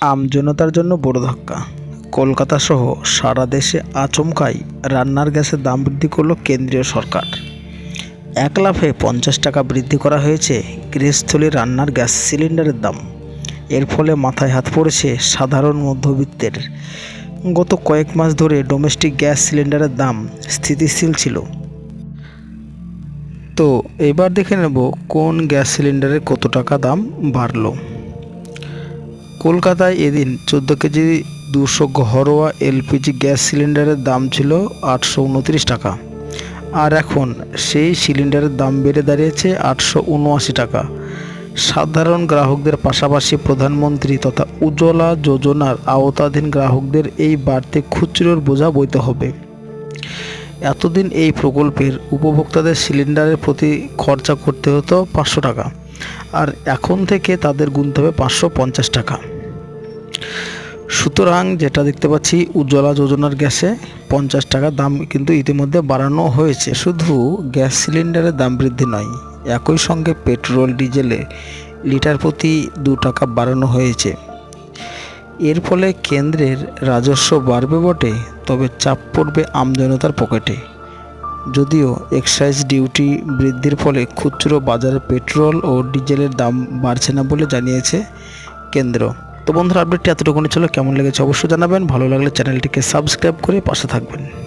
আমজনতার জন্য বড় ধাক্কা। কলকাতা সহ সারা দেশে আচমকাই রান্নার গ্যাসের দাম বৃদ্ধি করল কেন্দ্রীয় সরকার। এক লাফে পঞ্চাশ টাকা বৃদ্ধি করা হয়েছে গৃহস্থলীর রান্নার গ্যাস সিলিন্ডারের দাম। এর ফলে মাথায় হাত পড়েছে সাধারণ মধ্যবিত্তের। গত কয়েক মাস ধরে ডোমেস্টিক গ্যাস সিলিন্ডারের দাম স্থিতিশীল ছিল। তো এবার দেখে নেব কোন গ্যাস সিলিন্ডারের কত টাকা দাম বাড়লো। কলকাতায় এদিন চোদ্দ কেজি দুশো ঘরোয়া এলপিজি গ্যাস সিলিন্ডারের দাম ছিল আটশো উনত্রিশ টাকা। আর এখন সেই সিলিন্ডারের দাম বেড়ে দাঁড়িয়েছে আটশো উনআশি টাকা। সাধারণ গ্রাহকদের পাশাপাশি প্রধানমন্ত্রী তথা উজ্জ্বলা যোজনার আওতাধীন গ্রাহকদের এই বাড়তি খুচরোর বোঝা বইতে হবে। এতদিন এই প্রকল্পের উপভোক্তাদের সিলিন্ডারের প্রতি খরচা করতে হতো পাঁচশো টাকা। আর এখন থেকে তাদের গুনতে হবে পাঁচশো পঞ্চাশ টাকা। সুতরাং যেটা দেখতে পাচ্ছি, উজ্জ্বলা যোজনার গ্যাসে পঞ্চাশ টাকা দাম কিন্তু ইতিমধ্যে বাড়ানো হয়েছে। শুধু গ্যাস সিলিন্ডারের দাম বৃদ্ধি নয়, একই সঙ্গে পেট্রোল, ডিজেলে লিটার প্রতি দু টাকা বাড়ানো হয়েছে। এর ফলে কেন্দ্রের রাজস্ব বাড়বে বটে, তবে চাপ পড়বে আমজনতার পকেটে। যদিও এক্সাইজ ডিউটি বৃদ্ধির ফলে খুচরো বাজারে পেট্রোল ও ডিজেলের দাম বাড়ছে না বলে জানিয়েছে কেন্দ্র। তো বন্ধুরা আপডেটটি এতটুকুনি ছিল। কেমন লেগেছে অবশ্যই জানাবেন। ভালো লাগলে চ্যানেলটিকে সাবস্ক্রাইব করে পাশে থাকবেন।